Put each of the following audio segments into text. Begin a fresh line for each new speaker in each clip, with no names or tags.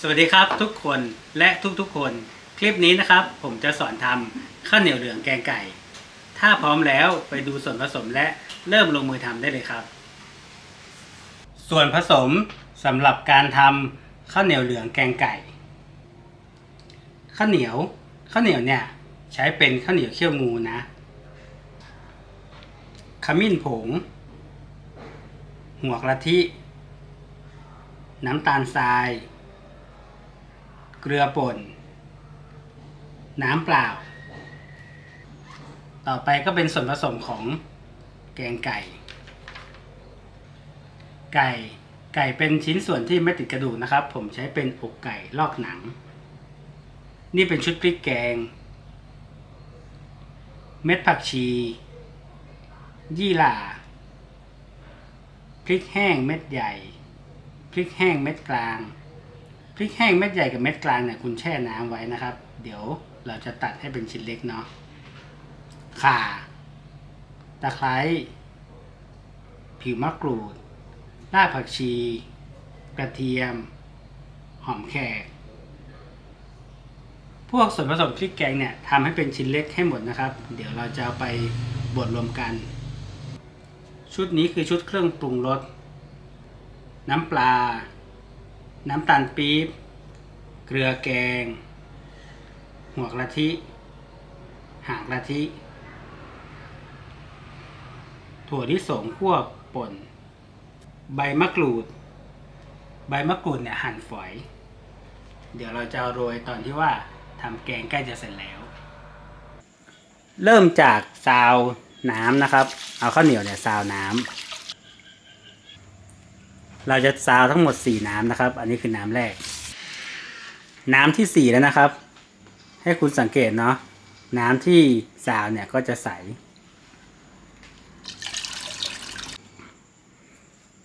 สวัสดีครับทุกคนและทุกๆคน คลิปนี้นะครับ ผมจะสอนทำข้าวเหนียวเหลืองแกงไก่ ถ้าพร้อมแล้วไปดูส่วนผสมและเริ่มลงมือทำได้เลยครับ ส่วนผสมสำหรับการทำข้าวเหนียวเหลืองแกงไก่ ข้าวเหนียวข้าวเหนียวเนี่ยใช้เป็นข้าวเหนียวเคี่ยวงูนะขมิ้นผง หัวกะทิ น้ำตาลทราย เกลือป่น น้ำเปล่า ต่อไปก็เป็นส่วนผสมของแกงไก่ ไก่ ไก่เป็นชิ้นส่วนที่ไม่ติดกระดูกนะครับ ผมใช้เป็นอกไก่ลอกหนัง นี่เป็นชุดพริกแกง เม็ดผักชี ยี่หร่าพริกแห้งเม็ดใหญ่ พริกแห้งเม็ดกลาง พริกแห้งเม็ดใหญ่กับเม็ดกลางเนี่ยคุณแช่น้ำไว้นะครับ เดี๋ยวเราจะตัดให้เป็นชิ้นเล็กเนาะข่าตะไคร้ผิวมะกรูดรากผักชี กระเทียม หอมแขก พวกส่วนผสมพริกแกงเนี่ยทำให้เป็นชิ้นเล็กให้หมดนะครับ เดี๋ยวเราจะเอาไปบดรวมกัน ชุดนี้คือชุดเครื่องปรุงรสน้ำปลา น้ำตาลปี๊บ เกลือแกง หัวกะทิ หางกะทิ ถั่วที่สงคั่วป่น ใบมะกรูด ใบมะกรูดเนี่ยหั่นฝอย เดี๋ยวเราจะโรยตอนที่ว่าทำแกงใกล้จะเสร็จแล้ว เริ่มจากซาวน้ำนะครับ เอาข้าวเหนียวเนี่ยซาวน้ำ เราจะซาวทั้งหมดสี่น้ำนะครับ อันนี้คือน้ำแรก น้ำที่สี่แล้วนะครับ ให้คุณสังเกตเนาะน้ำที่ซาวเนี่ยก็จะใส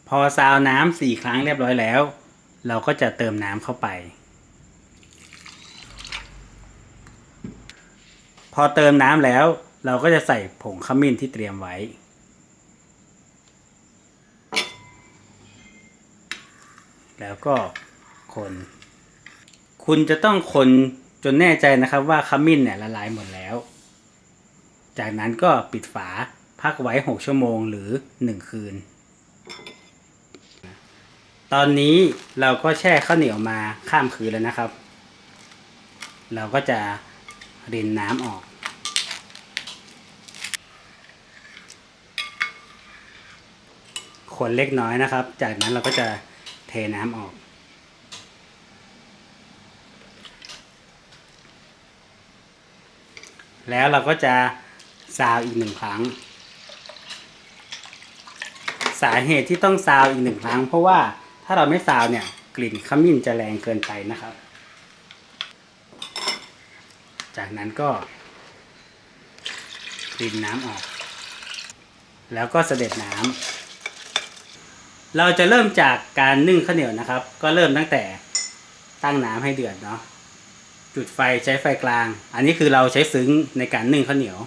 พอซาวน้ำสี่ครั้งเรียบร้อยแล้ว เราก็จะเติมน้ำเข้าไป พอเติมน้ำแล้วเราก็จะใส่ผงขมิ้นที่เตรียมไว้ แล้วก็คน คุณจะต้องคนจนแน่ใจนะครับว่าขมิ้นเนี่ยละลายหมดแล้ว จากนั้นก็ปิดฝาพักไว้ 6 ชั่วโมงหรือ 1 คืน ตอนนี้เราก็แช่ข้าวเหนียวมาข้ามคืนแล้วนะครับ เราก็จะรินน้ำออก คนเล็กน้อยนะครับ จากนั้นเราก็จะ เทน้ำออกแล้วเราก็จะซาวอีกหนึ่งครั้ง สาเหตุที่ต้องซาวอีกหนึ่งครั้ง เพราะว่าถ้าเราไม่ซาวเนี่ย กลิ่นขมิ้นจะแรงเกินไปนะครับ จากนั้นก็กรินน้ำออก แล้วก็เสด็จน้ำ เราจะเริ่มจากการนึ่งข้าวเหนียวนะครับ ก็เริ่มตั้งแต่ตั้งน้ำให้เดือดเนาะจุดไฟใช้ไฟกลาง อันนี้คือเราใช้ซึ้งในการนึ่งข้าวเหนียว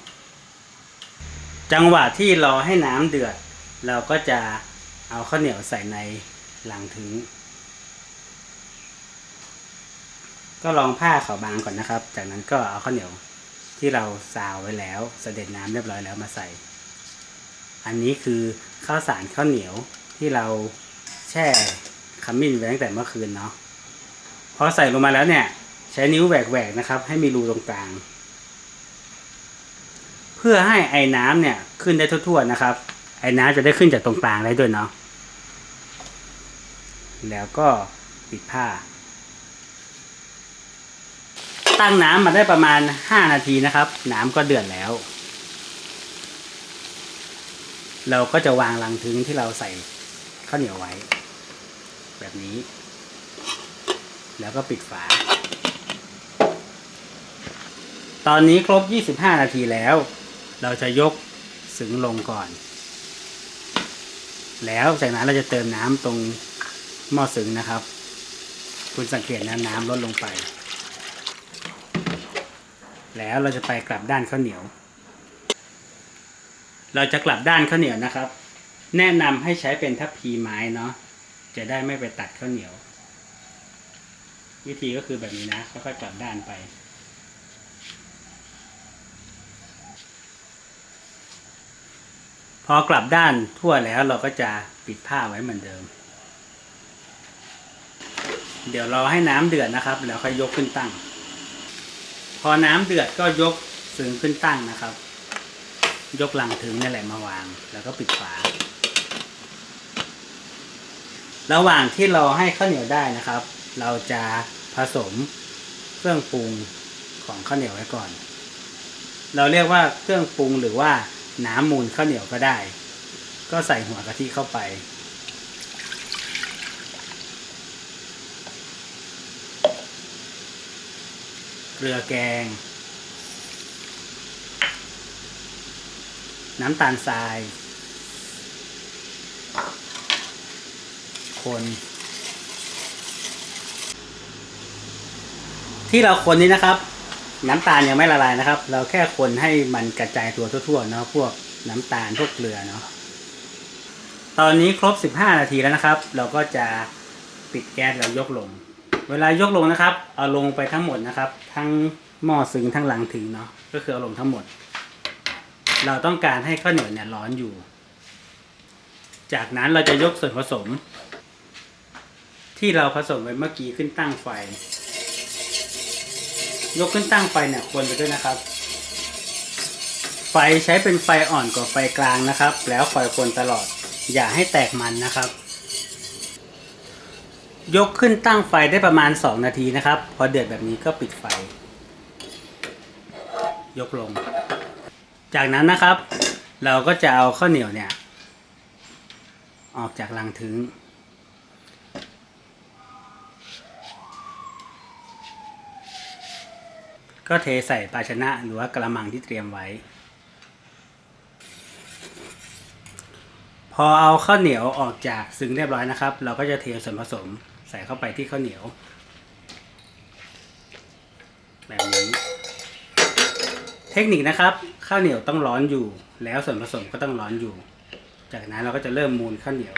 จังหวะที่รอให้น้ำเดือด เราก็จะเอาข้าวเหนียวใส่ในหลังถึง ก็ลองผ้าขาวบางก่อนนะครับ จากนั้นก็เอาข้าวเหนียวที่เราซาวไว้แล้ว เสด็จน้ำเรียบร้อยแล้วมาใส่ อันนี้คือข้าวสารข้าวเหนียว ที่เราแช่ขมิ้นไว้ตั้งแต่เมื่อคืนเนาะพอใส่ลงมาแล้วเนี่ย ใช้นิ้วแหวกๆนะครับ ให้มีรูตรงกลาง เพื่อให้ไอ้น้ำเนี่ยขึ้นได้ทั่วๆนะครับ ไอ้น้ำจะได้ขึ้นจากตรงกลางได้ด้วยเนาะแล้วก็ปิดผ้า ตั้งน้ำมาได้ประมาณ 5 นาทีนะครับ น้ำก็เดือดแล้ว เราก็จะวางลังทึงที่เราใส่ ข้าวเหนียวไว้ แบบนี้ แล้วก็ปิดฝา ตอนนี้ครบ 25 นาทีแล้ว เราจะยกสึงลงก่อน แล้วจากนั้นเราจะเติมน้ำตรงหม้อสึงนะครับ คุณสังเกตนะน้ำลดลงไป แล้วเราจะไปกลับด้านข้าวเหนียว เราจะกลับด้านข้าวเหนียวนะครับ แนะนำให้ใช้เป็นทัพพีไม้เนาะจะได้ไม่ไปตัดข้าวเหนียว วิธีก็คือแบบนี้นะค่อยๆกลับด้านไป พอกลับด้านทั่วแล้วเราก็จะปิดผ้าไว้เหมือนเดิม เดี๋ยวเราให้น้ำเดือดนะครับ แล้วค่อยยกขึ้นตั้ง พอน้ำเดือดก็ยกซึ้งขึ้นตั้งนะครับ ยกลังถึงนี่แหละมาวาง แล้วก็ปิดฝา ระหว่างที่เราให้ข้าวเหนียวได้นะครับ เราจะผสมเครื่องปรุงของข้าวเหนียวไว้ก่อน เราเรียกว่าเครื่องปรุงหรือว่าน้ำมูลข้าวเหนียวก็ได้ ก็ใส่หัวกะทิเข้าไป เกลือแกง น้ำตาลทราย คน ที่เราคนนี้นะครับ น้ำตาลยังไม่ละลายนะครับ เราแค่คนให้มันกระจายตัวทั่วๆเนาะพวกน้ำตาลพวกเกลือเนาะตอนนี้ครบ 15 นาทีแล้วนะครับ เราก็จะปิดแก๊สแล้วยกลง เวลายกลงนะครับ เอาลงไปทั้งหมดนะครับ ทั้งหม้อซึ้งทั้งหลังถึงเนาะก็คือเอาลงทั้งหมด เราต้องการให้ข้าวเหนียวเนี่ยร้อนอยู่ จากนั้นเราจะยกส่วนผสม ที่เราผสมไว้เมื่อกี้ขึ้นตั้งไฟ ยกขึ้นตั้งไฟเนี่ยควรไปด้วยนะครับ ไฟใช้เป็นไฟอ่อนกว่าไฟกลางนะครับ แล้วคอยคนตลอด อย่าให้แตกมันนะครับ ยกขึ้นตั้งไฟได้ประมาณ 2 นาทีนะครับ พอเดือดแบบนี้ก็ปิดไฟ ยกลง จากนั้นนะครับ เราก็จะเอาข้าวเหนียวเนี่ย ออกจากลังถึง ก็เทใส่ภาชนะหรือว่ากระมังที่เตรียมไว้ พอเอาข้าวเหนียวออกจากซึ้งเรียบร้อยนะครับ เราก็จะเทส่วนผสมใส่เข้าไปที่ข้าวเหนียว แบบนี้ เทคนิคนะครับ ข้าวเหนียวต้องร้อนอยู่ แล้วส่วนผสมก็ต้องร้อนอยู่ จากนั้นเราก็จะเริ่มมูนข้าวเหนียว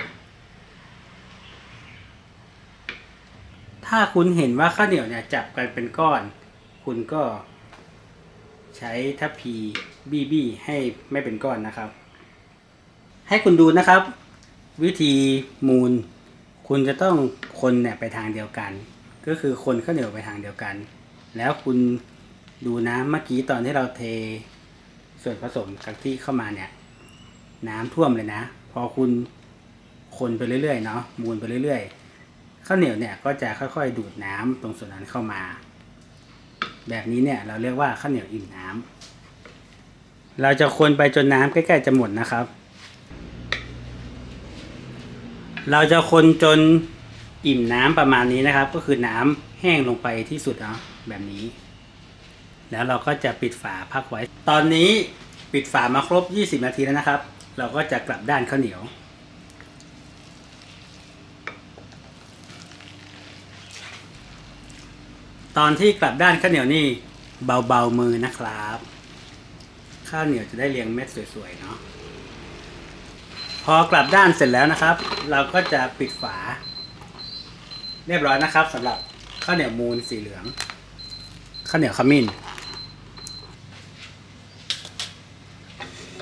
ถ้าคุณเห็นว่าข้าวเหนียวเนี่ยจับกันเป็นก้อน คุณก็ใช้ทัพพีบีบีให้ไม่เป็นก้อนนะครับ ให้คุณดูนะครับ วิธีมูล คุณจะต้องคนเนี่ยไปทางเดียวกัน ก็คือคนข้าวเหนียวไปทางเดียวกัน แล้วคุณดูนะเมื่อกี้ตอนที่เราเทส่วนผสมกะทิเข้ามาเนี่ย น้ำท่วมเลยนะ พอคุณคนไปเรื่อยๆเนาะมูลไปเรื่อยๆข้าวเหนียวเนี่ยก็จะค่อยๆ ดูดน้ำตรงส่วนนั้นเข้ามา แบบนี้เนี่ยเราเรียกว่าข้าวเหนียวอิ่มน้ำเราจะคนไปจนน้ำใกล้ๆจะหมดนะครับ เราจะคนจนอิ่มน้ำประมาณนี้นะครับ ก็คือน้ำแห้งลงไปที่สุดเนาะแบบนี้ แล้วเราก็จะปิดฝาพักไว้ ตอนนี้ปิดฝามาครบ 20 นาทีแล้วนะครับ เราก็จะกลับด้านข้าวเหนียว ตอนที่กลับด้านข้าวเหนียวนี่เบาๆมือนะครับ ข้าวเหนียวจะได้เรียงเม็ดสวยๆเนาะพอกลับด้านเสร็จแล้วนะครับ เราก็จะปิดฝา เรียบร้อยนะครับสำหรับข้าวเหนียวมูนสีเหลืองข้าวเหนียวขมิ้น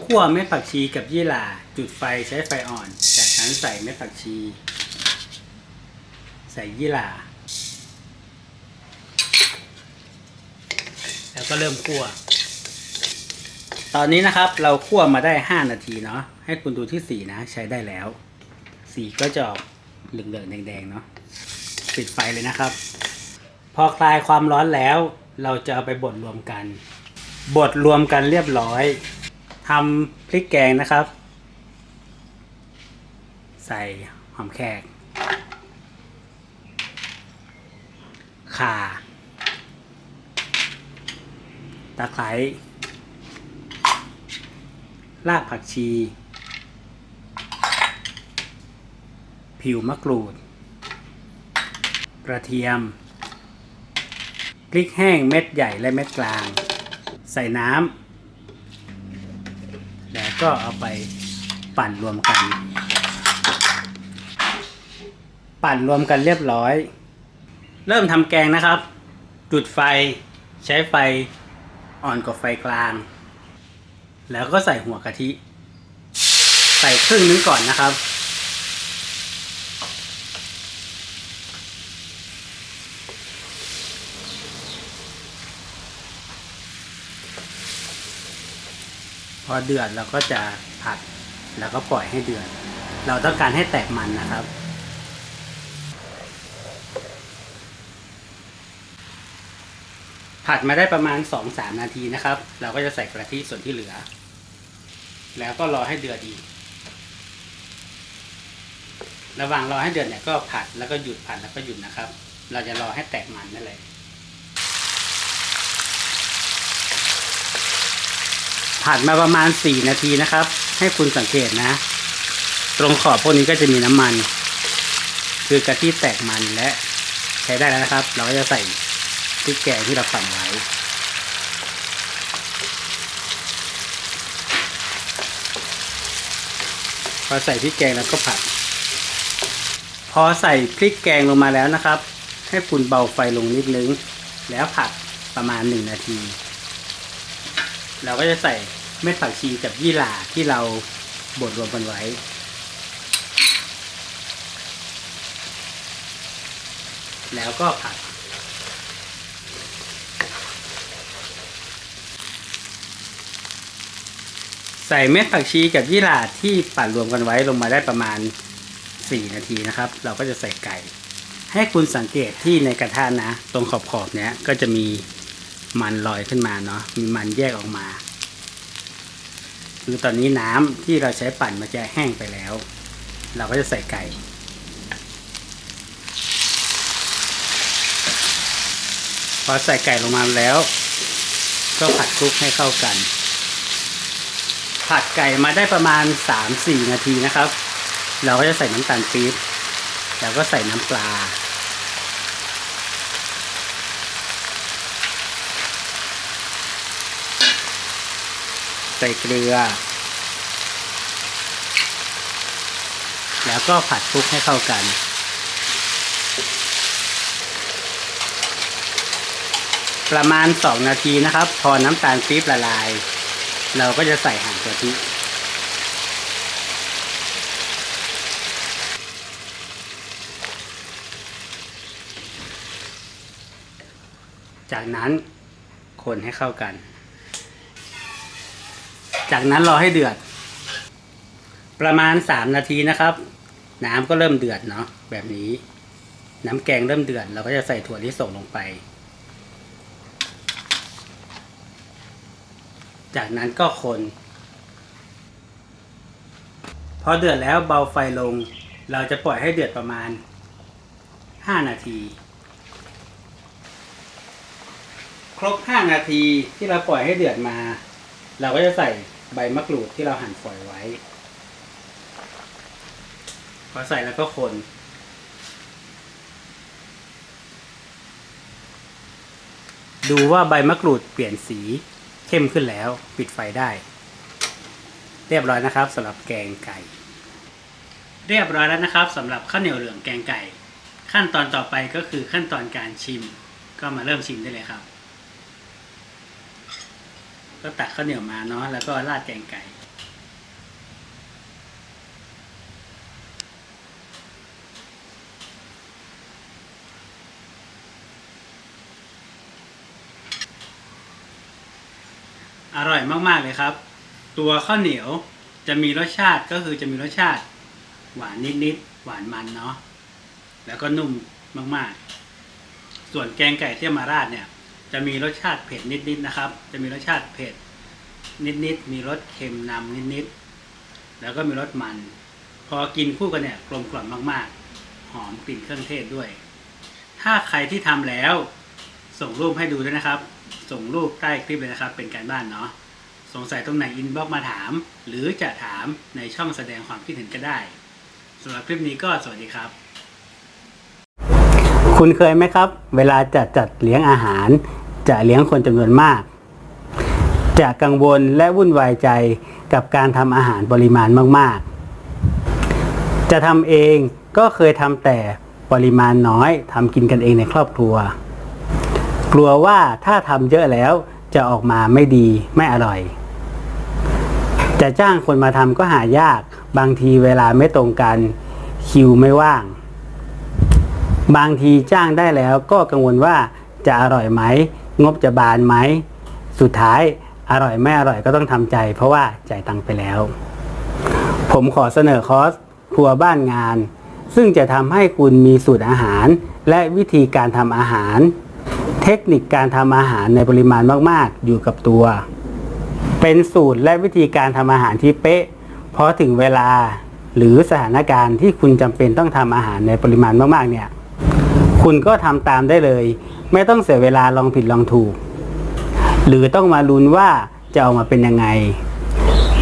คั่วเม็ดผักชีกับยี่หร่าจุดไฟใช้ไฟอ่อน จากนั้นใส่เม็ดผักชี ใส่ยี่หร่า แล้วก็เริ่มคั่ว ตอนนี้นะครับเราคั่วมาได้ 5 นาทีเนาะให้คุณดูที่สีนะใช้ได้แล้ว สีก็จะออกเหลืองๆแดงๆเนาะปิดไฟเลยนะครับ พอคลายความร้อนแล้ว เราจะเอาไปบดรวมกัน บดรวมกันเรียบร้อยทำพริกแกงนะครับ ใส่หอมแขกข่า ตะไคร้รากผักชี ผิวมะกรูด กระเทียม พริกแห้งเม็ดใหญ่และเม็ดกลาง ใส่น้ำ แล้วก็เอาไปปั่นรวมกัน ปั่นรวมกันเรียบร้อย เริ่มทำแกงนะครับ จุดไฟใช้ไฟ อ่อนกว่าไฟกลาง แล้วก็ใส่หัวกะทิ ใส่ครึ่งนึงก่อนนะครับ พอเดือดเราก็จะผัดแล้วก็ปล่อยให้เดือด เราต้องการให้แตกมันนะครับ ผัดมาได้ประมาณ 2-3 นาทีนะครับ เราก็จะใส่กระทิส่วนที่เหลือ แล้วก็รอให้เดือดอีกระหว่างรอให้เดือดเนี่ยก็ผัดแล้วก็หยุดผัดแล้วก็หยุดนะครับ เราจะรอให้แตกมันนั่นเลยผัดมาประมาณ 4 นาทีนะครับ ให้คุณสังเกตนะ ตรงขอบพวกนี้ก็จะมีน้ำมัน คือกะทิแตกมันและใช้ได้แล้วนะครับ เราก็จะใส่ พริกแกงที่เราปั่นไว้พอใส่พริกแกงแล้วก็ผัด พอใส่พริกแกงลงมาแล้วนะครับ ให้คุณเบาไฟลงนิดนึง แล้วผัดประมาณ 1 นาที เราก็จะใส่เม็ดผักชีกับยี่หร่าที่เราบดรวมกันไว้ แล้วก็ผัด ส่เม็ดผักชีกับยี่หร่าที่ปั่นรวมกันไว้ลงมาได้ประมาณ 4 นาทีนะครับ เราก็จะใส่ไก่ ให้คุณสังเกตที่ในกระทะนะ ตรงขอบๆเนี้ยก็จะมีมันลอยขึ้นมาเนาะมีมันแยกออกมา คือตอนนี้น้ำที่เราใช้ปั่นมันจะแห้งไปแล้ว เราก็จะใส่ไก่พอใส่ไก่ลงมาแล้ว ก็ผัดคลุกให้เข้ากัน ผัดไก่มาได้ประมาณ 3-4 นาทีนะครับ เราก็จะใส่น้ำตาลปี๊บแล้วก็ใส่น้ำปลา ใส่เกลือ แล้วก็ผัดคลุกให้เข้ากันประมาณ 2 นาทีนะครับ พอน้ำตาลปี๊บละลาย เราก็จะใส่หางกะทิจากนั้นคนให้เข้ากัน จากนั้นรอให้เดือด ประมาณ 3 นาทีนะครับ น้ำก็เริ่มเดือดเนาะแบบนี้ น้ำแกงเริ่มเดือด เราก็จะใส่ถั่วลิสงลงไป จากนั้นก็คน พอเดือดแล้วเบาไฟลง เราจะปล่อยให้เดือดประมาณ 5 นาที ครบ 5 นาทีที่เราปล่อยให้เดือดมา เราก็จะใส่ใบมะกรูดที่เราหั่นฝอยไว้ พอใส่แล้วก็คนดูว่าใบมะกรูดเปลี่ยนสี เข้มขึ้นแล้ว ปิดไฟได้ เรียบร้อยนะครับสำหรับแกงไก่ เรียบร้อยแล้วนะครับสำหรับข้าวเหนียวเหลืองแกงไก่ ขั้นตอนต่อไปก็คือขั้นตอนการชิม ก็มาเริ่มชิมได้เลยครับ ก็ตักข้าวเหนียวมาเนาะแล้วก็ราดแกงไก่ อร่อยมากๆเลยครับ ตัวข้าวเหนียวจะมีรสชาติก็คือจะมีรสชาติ หวานนิดๆหวานมันเนาะแล้วก็นุ่มมากๆ ส่วนแกงไก่เที่มาราดเนี่ย จะมีรสชาติเผ็ดนิดๆนะครับ จะมีรสชาติเผ็ดนิดๆมีรสเค็มนำนิดๆแล้วก็มีรสมัน พอกินคู่กันเนี่ยกลมกล่อมมากๆ หอมกลิ่นเครื่องเทศด้วย ถ้าใครที่ทำแล้ว ส่งรูปให้ดูด้วยนะครับ ส่งรูปใต้คลิปเลยนะครับ เป็นการบ้านเนาะสงสัยตรงไหนอินบ็อกมาถาม หรือจะถามในช่องแสดงความคิดเห็นก็ได้สำหรับคลิปนี้ก็สวัสดีครับ คุณเคยไหมครับ เวลาจะจัดเลี้ยงอาหาร จะเลี้ยงคนจำนวนมาก จะกังวลและวุ่นวายใจกับการทำอาหารปริมาณมาก ๆ จะทำเองก็เคยทำแต่ปปริมาณน้อยทำกินกันเองในครอบครัว กลัวว่าถ้าทำเยอะแล้วจะออกมาไม่ดีไม่อร่อย จะจ้างคนมาทำก็หายาก บางทีเวลาไม่ตรงกันคิวไม่ว่าง บางทีจ้างได้แล้วก็กังวลว่าจะอร่อยไหม งบจะบานไหม สุดท้ายอร่อยไม่อร่อยก็ต้องทำใจ เพราะว่าจ่ายตังค์ไปแล้ว ผมขอเสนอคอร์สครัวบ้านงาน ซึ่งจะทำให้คุณมีสูตรอาหารและวิธีการทำอาหาร เทคนิคการทำอาหารในปริมาณมาก ๆ อยู่กับตัว เป็นสูตรและวิธีการทำอาหารที่เป๊ะ เพราะถึงเวลาหรือสถานการณ์ที่คุณจำเป็นต้องทำอาหารในปริมาณมาก ๆ เนี่ย คุณก็ทำตามได้เลย ไม่ต้องเสียเวลาลองผิดลองถูก หรือต้องมาลุ้นว่าจะออกมาเป็นยังไง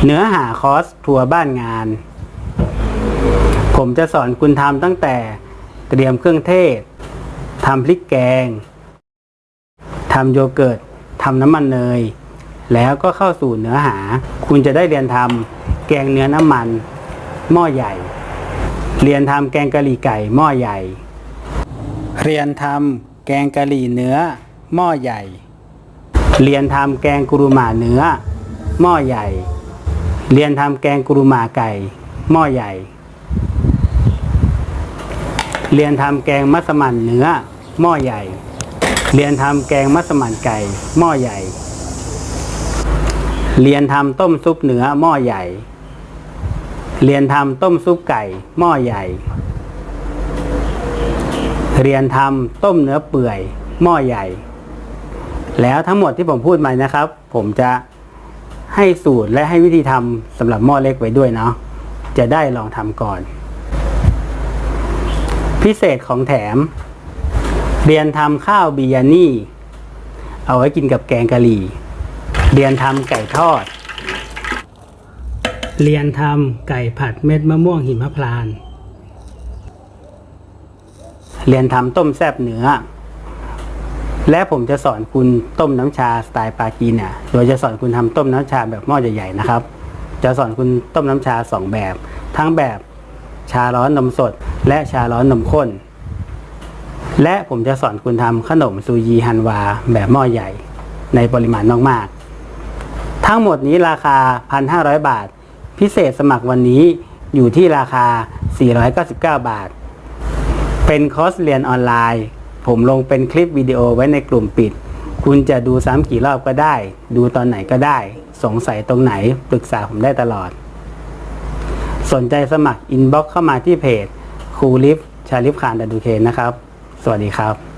เนื้อหาคอร์สทัวร์บ้านงาน ผมจะสอนคุณทำตั้งแต่เตรียมเครื่องเทศทำพริกแกง ทำโยเกิร์ตทำน้ำมันเนย แล้วก็เข้าสู่เนื้อหา คุณจะได้เรียนทำแกงเนื้อน้ำมัน หม้อใหญ่ เรียนทำแกงกะหรี่ไก่หม้อใหญ่ เรียนทำแกงกะหรี่เนื้อ หม้อใหญ่ เรียนทำแกงกุรุมาเนื้อ หม้อใหญ่ เรียนทำแกงกุรุมาไก่ หม้อใหญ่ เรียนทำแกงมัสมั่นเนื้อ หม้อใหญ่ เรียนทำแกงมัสมั่นไก่ หม้อใหญ่ เรียนทำต้มซุปเนื้อหม้อใหญ่ เรียนทำต้มซุปไก่ หม้อใหญ่ เรียนทำต้มเนื้อเปื่อย หม้อใหญ่ แล้วทั้งหมดที่ผมพูดมานะครับ ผมจะให้สูตรและให้วิธีทำสำหรับหม้อเล็กไว้ด้วยเนาะจะได้ลองทำก่อน พิเศษของแถม เรียนทำข้าวบิยานี่ เอาไว้กินกับแกงกะหรี่ เรียนทำไก่ทอด เรียนทำไก่ผัดเม็ดมะม่วงหิมพานต์เรียนทำต้มแซบเนื้อ และผมจะสอนคุณต้มน้ำชาสไตล์ปากีเนี่ย โดยจะสอนคุณทำต้มน้ำชาแบบหม้อใหญ่ๆนะครับ จะสอนคุณต้มน้ำชาสองแบบ ทั้งแบบชาร้อนนมสด และชาร้อนนมข้น และผมจะสอนคุณทำขนมซูยีฮันวา แบบหม้อใหญ่ในปริมาณมากๆ ทั้งหมดนี้ราคา 1,500 บาท พิเศษสมัครวันนี้อยู่ที่ราคา 499 บาท เป็นคอร์สเรียนออนไลน์ ผมลงเป็นคลิปวิดีโอไว้ในกลุ่มปิด คุณจะดูซ้ำกี่รอบก็ได้ ดูตอนไหนก็ได้ สงสัยตรงไหนปรึกษาผมได้ตลอด สนใจสมัครอินบ็อกเข้ามาที่เพจครูลิฟชาลิฟคานดัดูเคนนะครับ สวัสดีครับ